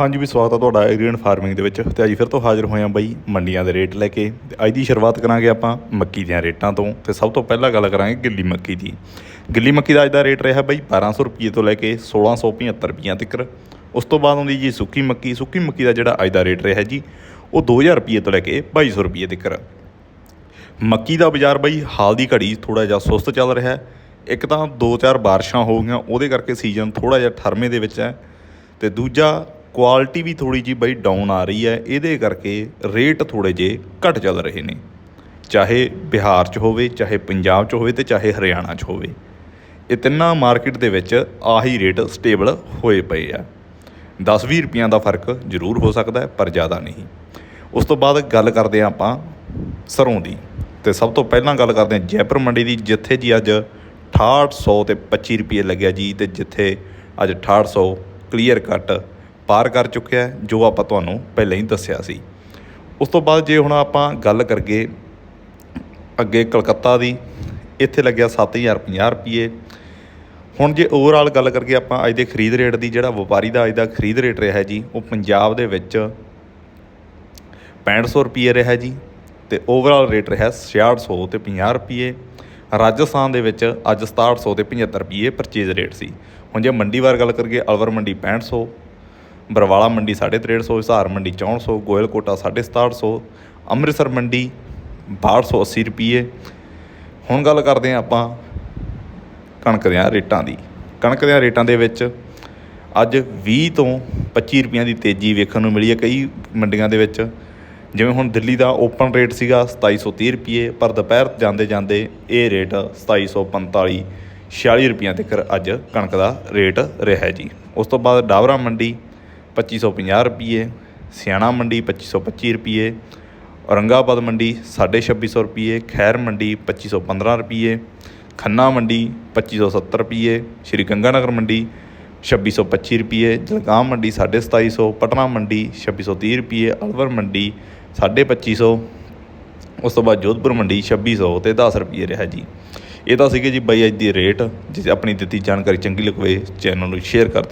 ਹਾਂਜੀ ਵੀ ਸਵਾਗਤ ਆ ਤੁਹਾਡਾ ਐਗਰੀਨ ਫਾਰਮਿੰਗ ਦੇ ਵਿੱਚ। ਤੇ ਅੱਜ ਫਿਰ ਤੋਂ ਹਾਜ਼ਰ ਹੋਏ ਆ ਬਾਈ ਮੰਡੀਆਂ ਦੇ ਰੇਟ ਲੈ ਕੇ। ਤੇ ਅੱਜ ਦੀ ਸ਼ੁਰੂਆਤ ਕਰਾਂਗੇ ਆਪਾਂ ਮੱਕੀ ਦੀਆਂ ਰੇਟਾਂ ਤੋਂ। ਤੇ ਸਭ ਤੋਂ ਪਹਿਲਾਂ ਗੱਲ ਕਰਾਂਗੇ ਗਿੱਲੀ ਮੱਕੀ ਦੀ। ਗਿੱਲੀ ਮੱਕੀ ਦਾ ਅੱਜ ਦਾ ਰੇਟ ਰਿਹਾ ਬਾਈ 1200 ਰੁਪਏ ਤੋਂ ਲੈ ਕੇ 1675 ਰੁਪਈਆਂ ਤੱਕ। ਉਸ ਤੋਂ ਬਾਅਦ ਆਉਂਦੀ ਜੀ ਸੁੱਕੀ ਮੱਕੀ। ਸੁੱਕੀ ਮੱਕੀ ਦਾ ਜਿਹੜਾ ਅੱਜ ਦਾ ਰੇਟ ਰਿਹਾ ਜੀ, ਉਹ 2000 ਰੁਪਏ ਤੋਂ ਲੈ ਕੇ 2200 ਰੁਪਏ ਤੱਕ। ਮੱਕੀ ਦਾ ਬਾਜ਼ਾਰ ਬਈ ਹਾਲ ਦੀ ਘੜੀ ਥੋੜਾ ਜਿਹਾ ਸੁਸਤ ਚੱਲ ਰਿਹਾ ਹੈ। ਇੱਕ ਤਾਂ ਦੋ ਚਾਰ ਬਾਰਿਸ਼ਾਂ ਹੋ ਗਈਆਂ, ਉਹਦੇ ਕਰਕੇ ਸੀਜ਼ਨ ਥੋੜਾ ਜਿਹਾ ਠਰਮੇ ਦੇ ਵਿੱਚ ਹੈ। ਤੇ ਦੂਜਾ ਕੁਆਲਿਟੀ ਵੀ ਥੋੜੀ ਜੀ ਬਈ ਡਾਊਨ ਆ ਰਹੀ ਹੈ, ਇਹਦੇ ਕਰਕੇ ਰੇਟ ਥੋੜੇ ਜੇ ਘਟ ਚੱਲ ਰਹੇ ਨੇ। ਚਾਹੇ ਬਿਹਾਰ 'ਚ ਹੋਵੇ, ਚਾਹੇ ਪੰਜਾਬ 'ਚ ਹੋਵੇ ਤੇ ਚਾਹੇ ਹਰਿਆਣਾ 'ਚ ਹੋਵੇ। ਇਹ ਤਿੰਨਾਂ ਮਾਰਕੀਟ ਦੇ ਵਿੱਚ ਆਹੀ ਰੇਟ ਸਟੇਬਲ ਹੋਏ ਪਏ ਆ। 10-20 ਰੁਪਈਆਂ ਦਾ ਫ਼ਰਕ ਜ਼ਰੂਰ ਹੋ ਸਕਦਾ ਪਰ ਜ਼ਿਆਦਾ ਨਹੀਂ। ਉਸ ਤੋਂ ਬਾਅਦ ਗੱਲ ਕਰਦੇ ਹਾਂ ਆਪਾਂ ਸਰੋਂ ਦੀ। ਤੇ ਸਭ ਤੋਂ ਪਹਿਲਾਂ ਗੱਲ ਕਰਦੇ ਹਾਂ ਜੈਪੁਰ ਮੰਡੀ ਦੀ, ਜਿੱਥੇ ਜੀ ਅੱਜ 6800 ਤੇ 25 ਰੁਪਏ ਲੱਗਿਆ ਜੀ, ਤੇ ਜਿੱਥੇ ਅੱਜ 6800 ਕਲੀਅਰ ਕੱਟ ਪਾਰ ਕਰ ਚੁੱਕਿਆ ਹੈ, ਜੋ ਆਪਾਂ ਤੁਹਾਨੂੰ ਪਹਿਲਾਂ ਹੀ ਦੱਸਿਆ ਸੀ। ਉਸ ਤੋਂ ਬਾਅਦ ਜੇ ਹੁਣ ਆਪਾਂ ਗੱਲ ਕਰਗੇ ਅੱਗੇ ਕਲਕੱਤਾ ਦੀ ਇੱਥੇ ਲੱਗਿਆ 7050 ਰੁਪਏ ਹੁਣ ਜੇ ਓਵਰਆਲ ਗੱਲ ਕਰਕੇ ਆਪਾਂ ਅੱਜ ਦੇ ਖਰੀਦ ਰੇਟ ਦੀ ਜਿਹੜਾ ਵਪਾਰੀ ਦਾ ਅੱਜ ਦਾ ਖਰੀਦ ਰੇਟ ਰਿਹਾ ਜੀ ਉਹ ਪੰਜਾਬ ਦੇ ਵਿੱਚ 6500 ਰੁਪਏ ਰਿਹਾ ਜੀ ਤੇ ਓਵਰਆਲ ਰੇਟ ਰਿਹਾ 6600 ਤੇ 50 ਰੁਪਏ ਰਾਜਸਥਾਨ ਦੇ ਵਿੱਚ ਅੱਜ 6700 ਤੇ 75 ਰੁਪਏ ਪਰਚੇਜ਼ ਰੇਟ ਸੀ। ਹੁਣ ਜੇ ਮੰਡੀ ਵਾਰ ਗੱਲ ਕਰੀਏ ਅਲਵਰ ਮੰਡੀ 6500 ਬਰਵਾਲਾ ਮੰਡੀ 6350 ਹਿਸਾਰ ਮੰਡੀ 6400 ਗੋਇਲਕੋਟਾ 6750 ਅੰਮ੍ਰਿਤਸਰ ਮੰਡੀ 6280 ਰੁਪਏ ਹੁਣ ਗੱਲ ਕਰਦੇ ਹਾਂ ਆਪਾਂ ਕਣਕ ਦੇ ਰੇਟਾਂ ਦੀ। ਕਣਕ ਦੇ ਰੇਟਾਂ ਦੇ ਵਿੱਚ ਅੱਜ 20 ਤੋਂ 25 ਰੁਪਈਆਂ ਦੀ ਤੇਜ਼ੀ ਵੇਖਣ ਨੂੰ ਮਿਲੀ ਹੈ ਕਈ ਮੰਡੀਆਂ ਦੇ ਵਿੱਚ। ਜਿਵੇਂ ਹੁਣ ਦਿੱਲੀ ਦਾ ਓਪਨ ਰੇਟ ਸੀਗਾ 2730 ਰੁਪਏ ਪਰ ਦੁਪਹਿਰ ਜਾਂਦੇ ਜਾਂਦੇ ਇਹ ਰੇਟ 2745 46 ਰੁਪਈਆਂ ਤੱਕ ਅੱਜ ਕਣਕ ਦਾ ਰੇਟ ਰਿਹਾ ਜੀ। ਉਸ ਤੋਂ ਬਾਅਦ ਡਾਵਰਾ ਮੰਡੀ 2550 ਰੁਪਏ ਸਿਆਣਾ ਮੰਡੀ 2525 ਰੁਪਏ ਔਰੰਗਾਬਾਦ ਮੰਡੀ 2650 ਰੁਪਏ ਖੈਰ ਮੰਡੀ 2515 ਰੁਪਏ ਖੰਨਾ ਮੰਡੀ 2570 ਰੁਪਏ ਸ਼੍ਰੀ ਗੰਗਾਨਗਰ ਮੰਡੀ 2625 ਰੁਪਏ ਜਲਗਾਮ ਮੰਡੀ 2750 ਪਟਨਾ ਮੰਡੀ 2630 ਰੁਪਏ ਅਲਵਰ ਮੰਡੀ 2550 ਉਸ ਤੋਂ ਬਾਅਦ ਜੋਧਪੁਰ ਮੰਡੀ 2600 ਤੇ 10 ਰੁਪਏ ਰਿਹਾ ਜੀ। ਇਹ ਤਾਂ ਸੀਗੇ ਜੀ ਬਾਈ ਅੱਜ ਦੀ ਰੇਟ, ਜੇ ਆਪਣੀ ਦਿੱਤੀ ਜਾਣਕਾਰੀ ਚੰਗੀ ਲੱਗੇ ਚੈਨਲ ਨੂੰ ਸ਼ੇਅਰ ਕਰ